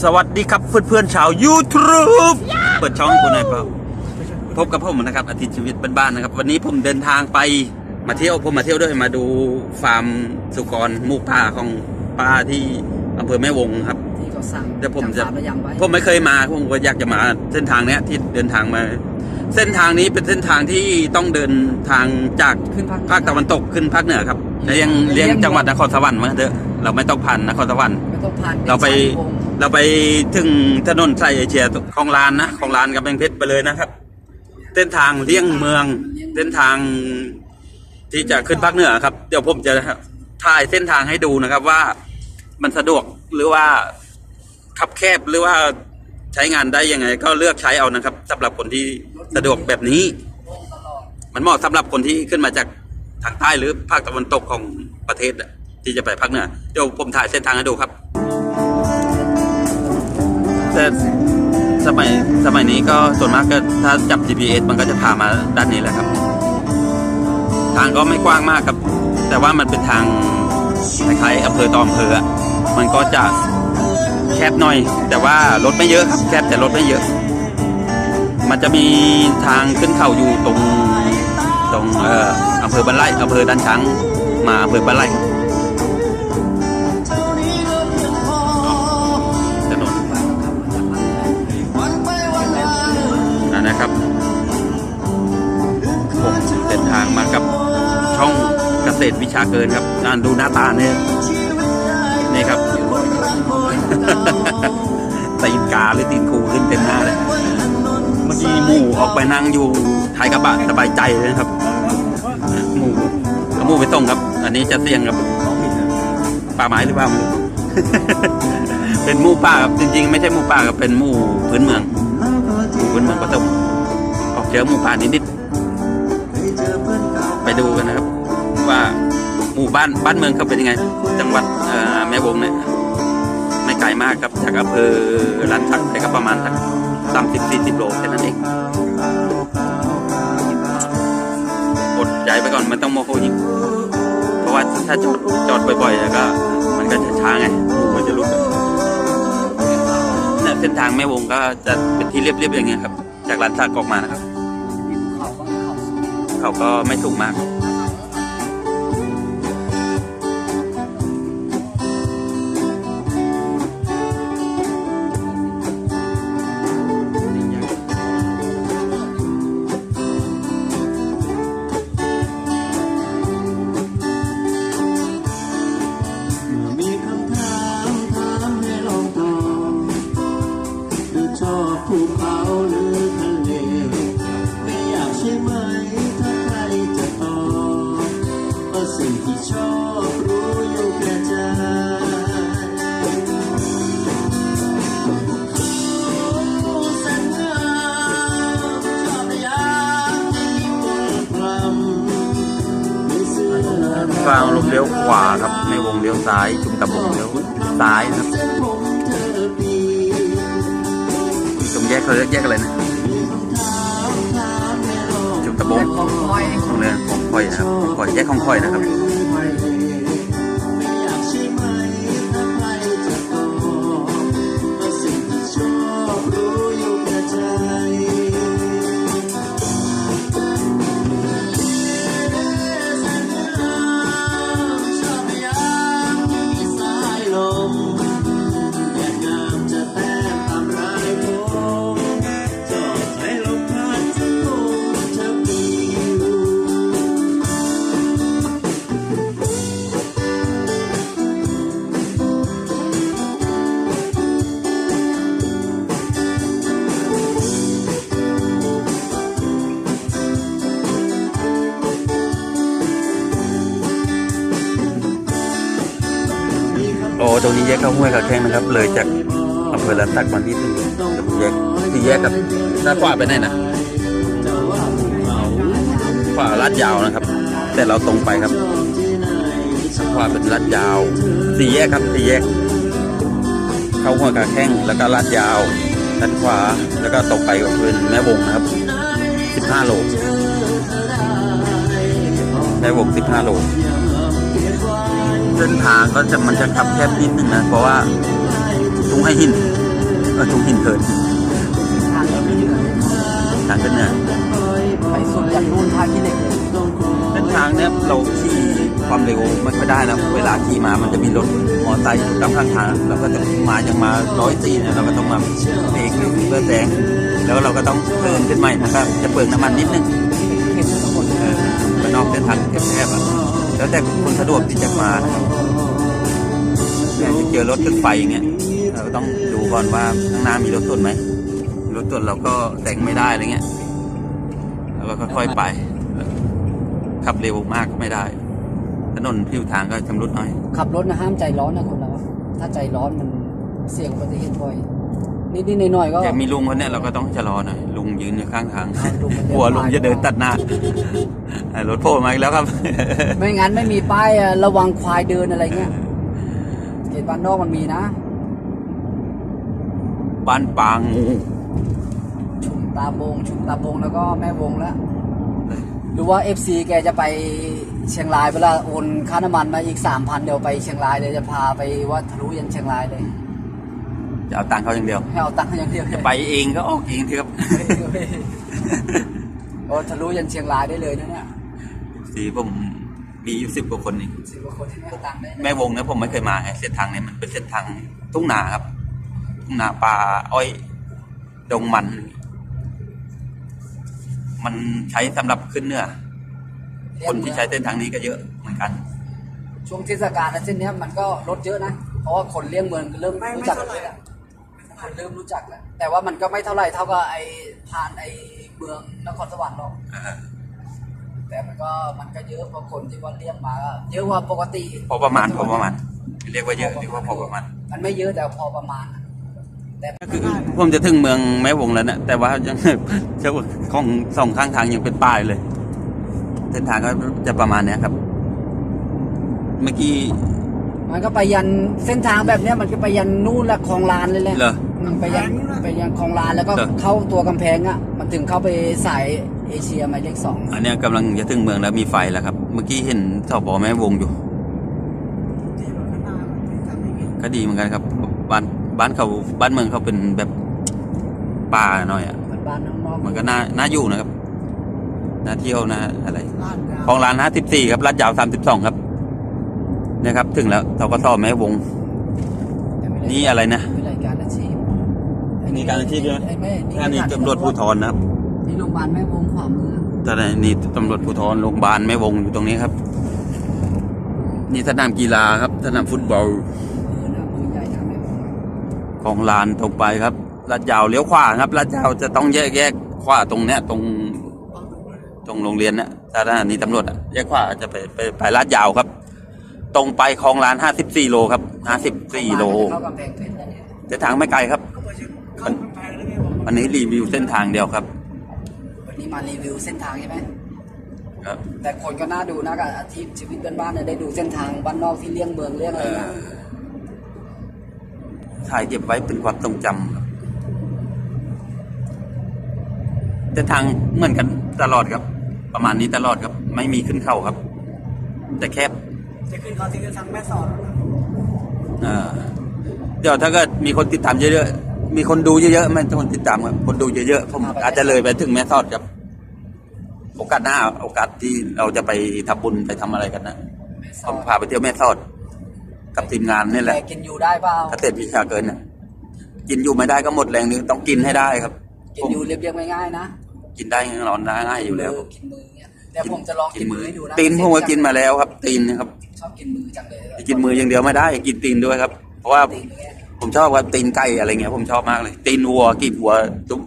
สวัสดีครับเพื่อนๆชาว YouTube เปิดช่องให้คุณหน่อยเปล่าพบกับผมนะครับ อาทิตย์ชีวิตบ้านๆนะครับ วันนี้ผมเดินทางไปมาเที่ยวผมมาเที่ยวด้วยมาดูฟาร์มสุกรมูกปลาของป้าที่อำเภอแม่วงครับที่เขาสั่งเดี๋ยวผมจะจำฟาร์ประยำไว้ผมไม่เคยมาผมก็อยากจะมาเส้นทางเนี้ยที่เดินทางมา เส้นทางนี้เป็นเส้นทางที่ต้องเดินทางจากขึ้นภาคภาคตะวันตกขึ้นภาคเหนือครับเลี้ยงเลี้ยงจังหวัดนครสวรรค์มาเถอะ เราไม่ต้องผ่านนครสวรรค์ ไม่ต้องผ่านเราไปสยวงเราไปถึงถนนสายเอเชียของลานนะของลานกับแบงเพชรไปเลยนะครับ เส้นทางเลี่ยงเมือง เส้นทางที่จะขึ้นภาคเหนือครับ เดี๋ยวผมจะถ่ายเส้นทางให้ดูนะครับว่ามันสะดวกหรือว่าขับแคบหรือว่าใช้งานได้ยังไง ก็เลือกใช้เอานะครับสำหรับคนที่สะดวกแบบนี้ตลอดมันเหมาะสำหรับคนที่ขึ้นมาจากทางใต้หรือภาคตะวันตกของประเทศอะ ที่จะไปภาคเหนือเดี๋ยวผมถ่ายเส้นทางให้ดูครับ แต่สมัยสมัยนี้ก็ส่วนมากก็ถ้าจับ GPS มันก็จะพามาด้านนี้แหละครับ ทางก็ไม่กว้างมากครับ แต่ว่ามันเป็นทางคล้ายๆอำเภอต่ออำเภอมันก็จะแคบหน่อย แต่ว่ารถไม่เยอะครับแคบแต่รถไม่เยอะ มันจะมีทางขึ้นเขาอยู่ตรงตรงเอ่ออำเภอบันไลอำเภอด้านช้างมาอำเภอบันไลครั ษตรวิชาเกินครับงานดูหน้าตาเนี่ยนี่ครับตีนกาหรือตีนคูขึ้นเต็มหน้าเลยเมื่อกี้หมูออกไปนั่งอยู่ท้ายกระบะสบายใจเลยครับ หมูเอาหมูไปส่งครับ อันนี้จะเสี่ยงกับป่าไม้หรือเปล่าไม่รู้เป็นหมูป่าครับจริง ๆ ไม่ใช่หมูป่าครับเป็นหมูพื้นเมืองหมูพื้นเมืองผสมออกเจอหมูป่านิดๆไปดูกันนะครับ มู่บ้านบ้านเมืองเขาเป็นยังไง จังหวัดแม่วงเนี่ยไม่ไกลมากครับจากอำเภอลันสักไปก็ประมาณสักสามสิบสี่สิบโลแค่นั้นเองอดใจไปก่อนมันต้องโมโหยิงเพราะว่าถ้าจอดจอดบ่อยๆแล้วก็ มันก็จะช้าไงมันจะลุกเนี่ยเส้นทางแม่วงก็จะเป็นที่เรียบๆอย่างเงี้ยครับ จากลันสักออกมานะครับ เขาก็เขาสูงเขาก็ไม่สูงมาก ซ้ายจุงตะบงเลี้ยวซ้ายนะครับเส้นผมเธอปีตรงแยกเขาเรียกแยกอะไรนะจุงตะบงของคอยตรงเนี้ยของคอยนะครับคอยแยกของคอยนะครับ เข้าห้วยขาแข้งนะครับ เลยจากอำเภอลันตักมานิดนึงตีแยกที่แยกกับด้านขวาไปไหนนะขวาลาดยาวนะครับ แต่เราตรงไปครับขวาเป็นลาดยาวสี่แยกครับสี่แยก เข้าห้วยขาแข้งแล้วก็ลาดยาวด้านขวาแล้วก็ตรงไปกับพื้นแม่วงนะครับสิบห้าโลแม่วงสิบห้าโล ส้นทางก็จะมันจะขับแคบนิดนึงนะ เพราะว่าทุ่งให้หินมาทุ่งหินเทินทางนี้เหนือทางขึ้นเหนือไปสุดจากนู่นท่าขี้เหล็กเลยเส้นทางเนี้ยเราขี่ความเร็วไม่ค่อยได้นะเวลาขี่มามันจะมีรถมอเตอร์ไซค์อยู่ตามข้างทางเราก็จะมาอย่างมาร้อยสี่เนี่ยเราก็ต้องมาเบรกเพื่อแซงแล้วเราก็ต้องเทิร์นขึ้นใหม่นะครับ จะเปลืองน้ำมันนิดนึง สะดวกที่จะมานะครับแต่จะเจอรถขึ้นไฟอย่างเงี้ยเราก็ต้องดูก่อนว่าข้างหน้ามีรถตุนไหมรถตุนเราก็แต่งไม่ได้อะไรเงี้ยแล้วก็ค่อยๆไปขับเร็วมากก็ไม่ได้ ถนนผิวทางก็ชำรุดหน่อย ขับรถนะห้ามใจร้อนนะคนเราถ้าใจร้อนมันเสี่ยงอุบัติเหตุบ่อย นิดๆหน่อยๆก็ แต่มีลุงคนเนี้ยเราก็ต้องชะลอหน่อยลุงยืนอยู่ข้างทางอ้าวลุงมันเดินกลัวลุงผ่านจะเดินตัดหน้าไอ้รถโผล่มาอีกแล้วครับ ไม่งั้นไม่มีป้ายอะระวังควายเดินอะไรเงี้ยเขตบ้านนอกมันมีนะ บ้านปางงูชุมตาบง ชุมตาบงแล้วก็แม่วงแล้วหรือว่า FC แกจะไปเชียงรายเวลาโอนค่าน้ำมันมาอีกสามพันเดี๋ยวไปเชียงรายเลยจะพาไปวัดทะลุยันเชียงรายเลย จะเอาตังค์เขาอย่างเดียวให้เอาตังค์อย่างเดียวจะไปเองก็ออกเองเถอะครับโอ้ทะลุยันเชียงรายได้เลยนะเนี่ยสีผมมีอยู่สิบกว่าคนเองสิบกว่าคนที่ไม่เอาตังค์ได้แม่วงเนี่ยผมไม่เคยมาไงเส้นทางเนี้มันเป็นเส้นทางทุ่งนาครับทุ่งนาป่าอ้อยดงมัน มันใช้สำหรับขึ้นเหนื้อคนที่ใช้เส้นทางนี้ก็เยอะเหมือนกัน ช่วงเทศกาลนะเส้นเนี้ยมันก็รถเยอะนะ เพราะว่าคนเลี้ยงเมืองเริ่มรู้จักเลยอะ คนเริ่มรู้จักแล้วแต่ว่ามันก็ไม่เท่าไหร่เท่ากับไอ้ผ่านไอ้เมืองนครสวรรค์หรอกเออแต่มันก็มันก็เยอะกว่าคนที่ว่าเลี้ยงมาก็เยอะกว่าปกติพอประมาณพอประมาณ เรียกว่าเยอะเรียกว่าพอประมาณ มันไม่เยอะแต่พอประมาณ แต่ก็คือผมจะถึงเมืองแม่วงแล้วนะแต่ว่ายังเจ้าของสองข้างทางยังเป็นป่ายเลยเส้นทางก็จะประมาณเนี้ยครับ เมื่อกี้มันก็ไปยันเส้นทางแบบเนี้ยมันก็ไปยันนู่นละคลองลานเลยแหละเหรอมัน ไปยันไปยันคลองลานแล้วก็เหรอเข้าตัวกำแพงอะ มันถึงเข้าไปสายเอเชียหมายเลขสองอันเนี้ยกำลังจะถึงเมืองแล้วมีไฟแล้วครับ เมื่อกี้เห็นสอบอแม่วงอยู่ ก็ดีเหมือนกันครับ บ้านบ้านเขาบ้านเมืองเขาเป็นแบบป่าหน่อยอะมันบ้านน้องๆมันก็น่าน่าอยู่นะครับน่าเที่ยวนะอะไรลาดยาวคลองลานห้าสิบสี่ครับลาดยาวสามสิบสองครับเนี่ยครับ ถึงแล้วเราก็ต่อแม่วงแต่ไม่ได้นี่อะไรนะ นี่การอาชีพใช่ไหมไอ้แม่อันนี้ตำรวจภูธรนะครับนี่โรงพยาบาลแม่วงขวามือตอนนี้นี่ตำรวจภูธรโรงพยาบาลแม่วงอยู่ตรงนี้ครับ นี่สนามกีฬาครับสนามฟุตบอลมือนะมือใหญ่นะแม่วงของลานตรงไปครับลาดยาวเลี้ยวขวาครับลาดยาวจะต้องแยกแยกขวาตรงเนี้ยตรง ตรงโรงเรียนเนี่ยสถานีตำรวจอะแยกขวาจะไปไปไปลาดยาวครับ ตรงไปคลองลานห้าสิบสี่โลครับห้าสิบสี่โลเข้ากำแพงเพชรแล้วเนี่ยเส้นทางไม่ไกลครับ วันวันนี้รีวิวเส้นทางเดียวครับ วันนี้มารีวิวเส้นทางใช่ไหมครับ แต่คนก็น่าดูนะกับอาชีพชีวิตบ้านๆเนี่ยได้ดูเส้นทางบ้านนอกที่เลี่ยงเมืองเลี่ยงอะไรเอ่อนะถ่ายเก็บไว้เป็นความทรงจำครับเส้นทางเหมือนกันตลอดครับ ประมาณนี้ตลอดครับ ไม่มีขึ้นเข้าครับ แต่แคบจะขึ้นเขาที่จะทางแม่สอดเอ่อเดี๋ยวถ้าเกิดมีคนติดตามเยอะๆ มีคนดูเยอะๆไม่ใช่คนติดตามครับคนดูเยอะๆผมอาจจะเลยไปถึงแม่สอดครับ โอกาสหน้า โอกาสที่เราจะไปทำบุญไปทำอะไรกันนะแม่สผอมดพาไปเที่ยวแม่สอด กับทีมงานนี่แหละ แต่กินอยู่ได้เปล่าถ้าเต็ดวิชาเกินเนี่ยกินอยู่ไม่ได้ก็หมดแรงนึงต้องกินให้ได้ครับ กินผมอยู่เรียบๆง่ายๆนะกินได้นอนได้ง่ายอยู่แล้ว กินมือเนี่ยเดี๋ยวผมจะลองกินมือให้ดูนะตีนผมก็กินมาแล้วครับ ตีนนะครับ ชอบกินมือจังเลยกินมืออย่างเดียวไม่ได้ กินตีนด้วยครับ เพราะว่าตีนเนี่ย ผมชอบครับตีนไก่อะไรเงี้ยผมชอบมากเลยตีนวัวกินวัวตุ้ม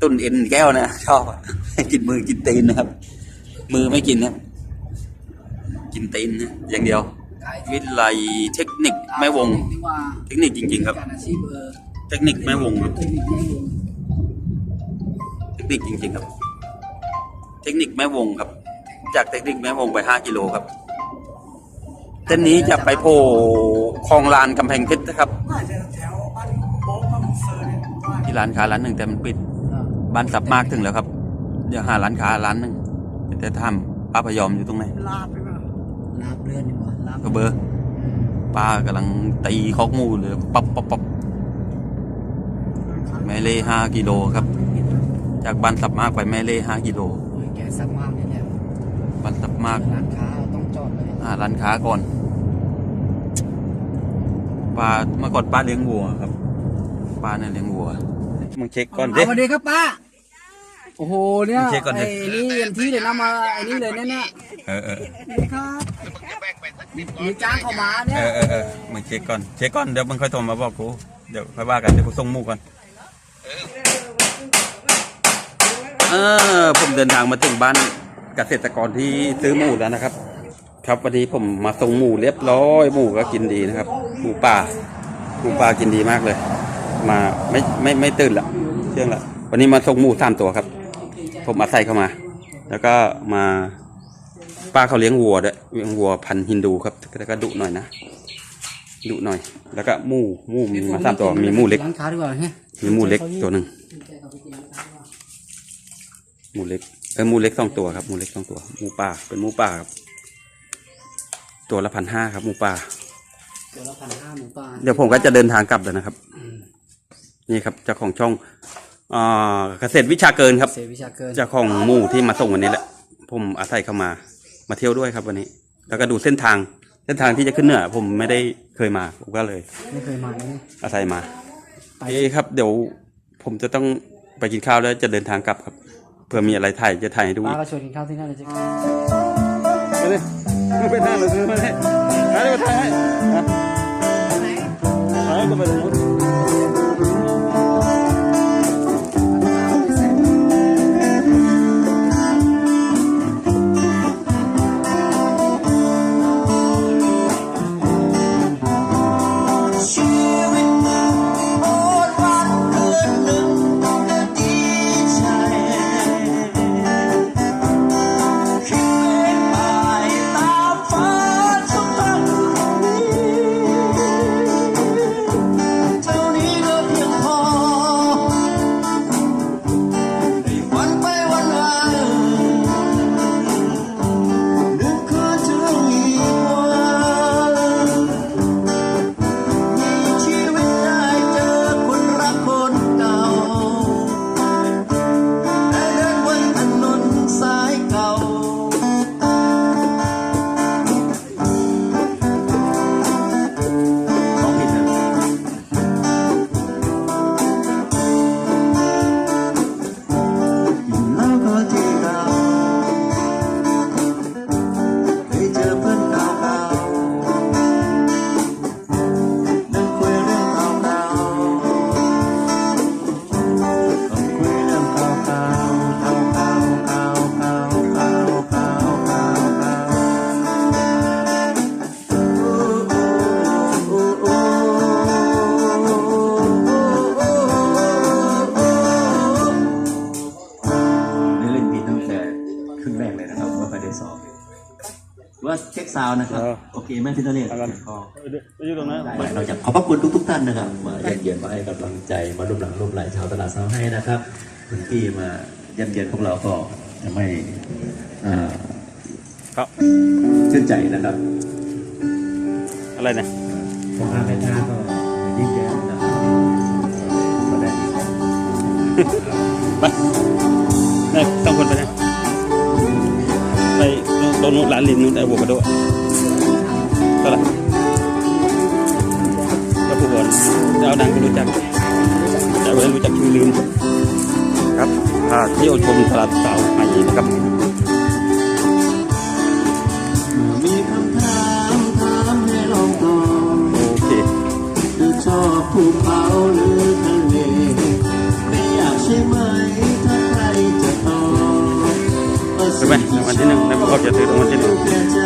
ตุ้นเอ็นแก้วนะชอบกินมือกินตีนนะครับ มือไม่กินนะกินตีนนะอย่างเดียว วิทยาลัยเทคนิคแม่วง เทคนิคจริง ๆ ครับ เทคนิคแม่วงครับเทคนิคจริง ๆ ครับ เทคนิคแม่วงครับ จากเทคนิคแม่วงไปห้ากิโลครับ ส้นนี้จะไปโผล่คลองลานกำแพงเพชรนะครับน่าจะแถวบ้านโบ๊ะบ้านเซอร์เนี่ยว่าที่ร้านค้าร้านหนึ่งแต่มันปิด บ้านสับมากถึงแล้วครับ เดี๋ยวหาร้านค้าร้านหนึ่งแต่ทำป้าพยอมอยู่ตรงไหนลาบหรือเปล่าลาบเลือนดีกว่าลาบก็เบอร์ป้ากำลังตีคอกหมูเลยปั๊บปั๊บปั๊บเล่ห้ากิโลครับ จากบ้านสับมากไปแม่เล่ห้ากิโลแกซับมากเนี่ยเนี่ยบ้านสับมากร้านค้าต้องจอดเลยหาร้านค้าก่อน ป้าเมื่อก่อนป้าเลี้ยงวัวครับป้าเนี่ยเลี้ยงวัวมึงเช็คก่อนดิ เอาสวัสดีครับป้า โอ้โหเนี่ยเช็คก่อนดิ ไอ้นี่เอ็นที่เลยนะมาไอ้นี่เลยเนี่ยเนี่ยเออเออนี่ครับมีจ้างเข้ามาเนี่เอยอเออเออมึงเช็คก่อนเช็คก่อนเดี๋ยวมึงค่อยโทรมาบอกกูเดี๋ยวค่อยว่ากันเดี๋ยวกูส่งหมูก่อนเออผมเดินทางมาถึงบ้านเกษตรกรที่ซื้อหมูแล้วนะครับ ครับวันนี้ผมมาส่งหมูเรียบร้อยหมูก็กินดีนะครับหมูป่าหมูป่ากินดีมากเลย มาไม่ไม่ไม่ตื่นละเชื่องละวันนี้มาส่งหมูสามตัวครับ ผมอาศัยเข้ามา แล้วก็มาป้าเขาเลี้ยงวัวด้วยเลี้ยงวัวพันธุ์ฮินดูครับแล้วก็ดุหน่อยนะดุหน่อย แล้วก็หมูหมูมีมาสามตัวมีหมูเล็กร้านค้าดีกว่าเนี่ยมีหมูเล็กตัวหนึ่งหมูเล็กเออหมูเล็กสองตัวครับหมูเล็กสองตัวหมูป่าเป็นหมูป่าครับ ตัวละพันห้าครับหมูป่าตัวละพันห้าหมูป่าเดี๋ยวผมก็จะเดินทางกลับแล้วนะครับอืมนี่ครับเจ้าของช่องอ่าเกษตรวิชาเกินครับเสวิชาเกินเจ้าของหมูที่มาส่งวันนี้แหละ ผมอาศัยเข้ามา มาเที่ยวด้วยครับวันนี้ แล้วก็ดูเส้นทาง เส้นทางที่จะขึ้นเหนือผมไม่ได้เคยมาผมก็เลย ไม่เคยมาเนี่ยอาศัยมาไปเอ้ครับ เดี๋ยวผมจะต้องไปกินข้าวแล้วจะเดินทางกลับครับเพื่อมีอะไรถ่ายจะถ่ายให้ดูป้าก็ชวนกินข้าวที่นั่นเลยจ้ะ 我被烫了兄弟们来来我抬抬抬抬怎么了 น์นะครับ โอเคแม่พี่ตะเลียนก็ไปอยู่ตรงนั้นเราจะขอบพระคุณทุกๆท่านนะครับ มาเยี่ยมเยียนมาให้กำลังใจมาร่วมหลังร่วมไหลชาวตลาดเช้าให้นะครับคุณพี่มาเยี่ยมเยียนพวกเราก็จะไม่อ่าครับชื่นใจนะครับ อะไรนะพ่อค้าแม่ค้าก็ยิ้มแย้มนะครับมาได้ไปนี่ต้องคนไปนะไปตรงนู้นร้านริมนู้นไอ้บัวกระโดด ก็ละก็ผู้บอลดาวดังก็รู้จักแต่ไม่รู้จักชื่อลืมครับพาเที่ยวชมตลาดสาวใหม่นะครับมีคำถามถามให้ลองตอบโอเคคือชอบภูเขาหรือทะเลไม่อยากใช่ไหมถ้าใครจะตอบใช่ไหมรางวัลที่หนึ่งแล้วก็จะซื้อรางวัลที่หนึ่ง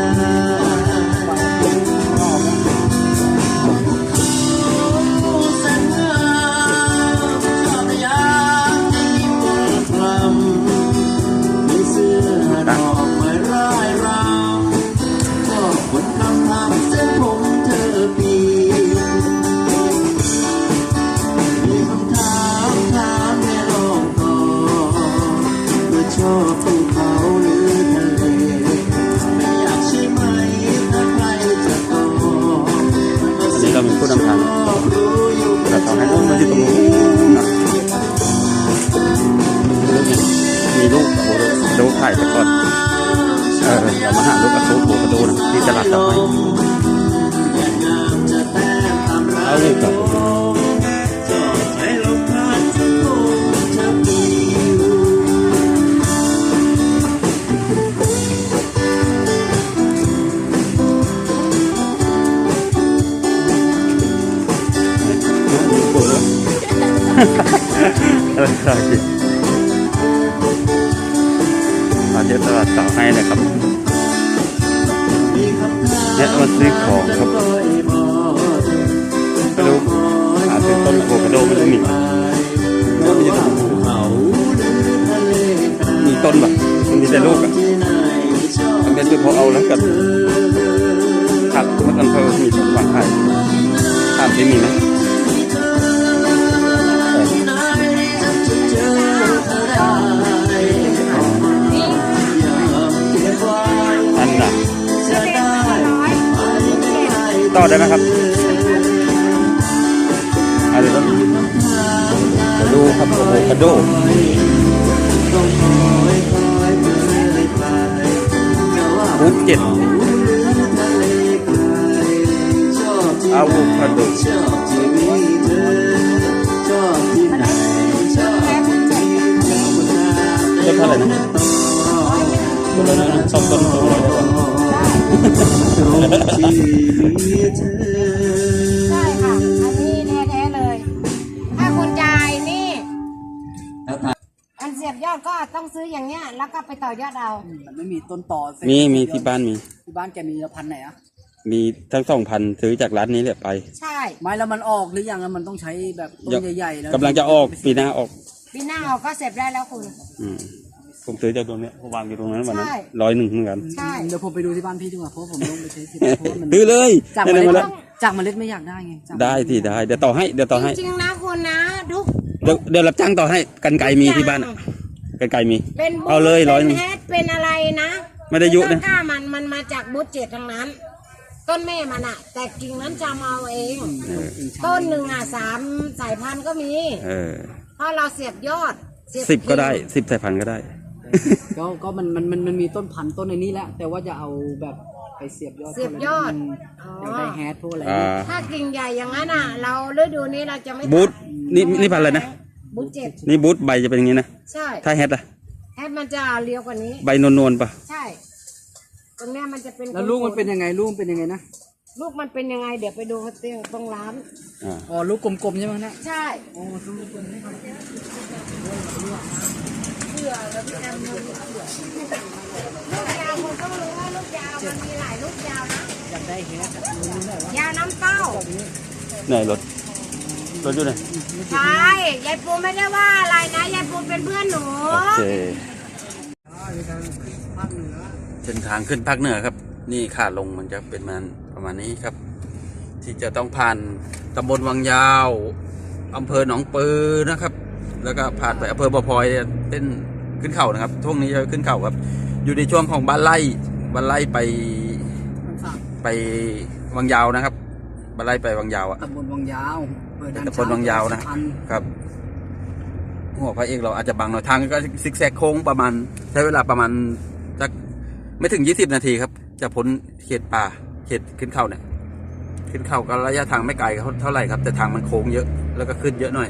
มาซื้อของครับกระดูกหาซื้อต้นอะโวคาโดไม่รู้มีไม่ว่าภูเขาหรือทะเลไกลมีต้นแบบมันมีแต่ลูกอะที่ไหนชอบมันเป็นตัวพอเอาแล้วกับผักมันกันเพอมีต้นวางขายถามที่มีไหม ต่อได้ไหมครับเอาเดี๋ยวต้องเดี๋ยวดูครับโอโวคาโดต้องคอยคอยเพื่อไปแม้ว่าบูธเจ็ดทะเลไกลชอบที่อะโวคาโดชอบที่มีเธอชอบที่ไหนชอบที่เธอมาต้นเท่าไหร่นะต้นละนั้นสองต้นต้นละ ใช่ค่ะ อันนี้แท้ๆเลย ถ้าคุณจ่ายนี่อันเสียบยอดก็ต้องซื้ออย่างเนี้ย แล้วก็ไปต่อยอดเอา มันไม่มีต้นต่อเสร็จมีมีที่บ้านมี ที่บ้านแกมีละพันไหนอะมีทั้งสองพันซื้อจากร้านนี้แหละไปใช่ไม่แล้วมันออกหรือยังอะมันต้องใช้แบบต้นใหญ่ๆแล้วกำลังจะออกปีหน้าออก ปีหน้าเอาก็เสร็จได้แล้วคุณ อืม ผมซื้อจากตรงเนี้ยผมวางอยู่ตรงนั้นวันนั้นใช่ ร้อยหนึ่งเหมือนกันใช่ เดี๋ยวผมไปดูที่บ้านพี่ดีกว่าเพราะว่าผมลงไปใช้สิทธิ์เพราะว่ามันซื้อเลยจากได้เมล็ดมาแล้วจากเมล็ดไม่อยากได้ไงจากเมล็ได้ที่ได้เดี๋ยวต่อให้เดี๋ยวต่อให้จริงๆนะคุณนะทุกเดี๋ยวเดี๋ยวรับจ้างต่อให้กันไกลมีที่บ้านอะกันไกลมี เป็นบูธเอาเลยร้อยหนึ่เป็งนแฮดเป็นอะไรนะไม่ได้ยุนะ ต้นกล้ามันมันมาจากบูธเจ็ดทั้งนั้น ต้นแม่มันอะแต่กิ่งนั้นจำเอาเอง เออต้นหนึ่งอะสามสายพันธุ์ก็มี เออเพราะเราเสียบยอดเสียสิบก็ได้กิ่งสิบสายพันธุ์ก็ได้ ก็ก็มันมันมันมันมีต้นพันธุ์ต้นในนี้แหละแต่ว่าจะเอาแบบไปเสียบยอดเสียบยอดมอ๋อ อยากได้แฮทพวกอะไรอ่าเนี่ยถ้ากิ่งใหญ่อย่างนั้นอะ เราฤดูนี้เราจะไม่บูธตัดนี่นี่พันธุ์อะไรนะ บูธเจ็ดนี่บูธใบจะเป็นอย่างนี้นะ ใช่ถ้าแฮทอะแอดมันจะเรียวกว่านี้ ใบนวลๆปะใช่ ตรงเนี้ยมันจะเป็นแล้วลูกมันเป็นยังไงลูกมันเป็นยังไงนะลูกมันเป็นยังไง เดี๋ยวไปดูเตียงตรงร้าน อ่า อ๋อลูกกลมๆใช่ไหมนะใช่โอ้ลูกกลมๆนี่ครับ เผื่อแล้วพี่แอมมาลูกเผื่อลูกยาวคนต้องรู้ว่าลูกยาวมันมีหลายลูกยาวนะอยากได้แฮทอะรู้ไหนวะยาวน้ำเต้าไหนรถรถอยู่ไหนใช่ยายปูไม่ได้ว่าอะไรนะยายปูเป็นเพื่อนหนูโอเคอ่ามีทางภาคเหนือเส้นทางขึ้นภาคเหนือครับ นี่ขาลงมันจะเป็นมันประมาณนี้ครับ ที่จะต้องผ่านตำบลวังยาวอำเภอหนองปือนะครับ แล้วก็ผ่านไปอำเภอบ่อพลอยเนี่ยเต้น ขึ้นเขานะครับช่วงนี้จะขึ้นเขาครับ อยู่ในช่วงของบ้านไร่บ้านไร่ไปมันฝากไปวังยาวนะครับบ้านไร่ไปวังยาวอะตำบลวังยาวเปิดด้านตำบลวังยาวนะพันครับหัวพระเอกเราอาจจะบังหน่อยทางก็ซิกแซกโค้งประมาณ ใช้เวลาประมาณสักไม่ถึงยี่สิบนาทีครับ จะพ้นเขตป่าเขตขึ้นเขาเนี่ย ขึ้นเขาก็ระยะทางไม่ไกลเท่าไหร่ครับ แต่ทางมันโค้งเยอะแล้วก็ขึ้นเยอะหน่อย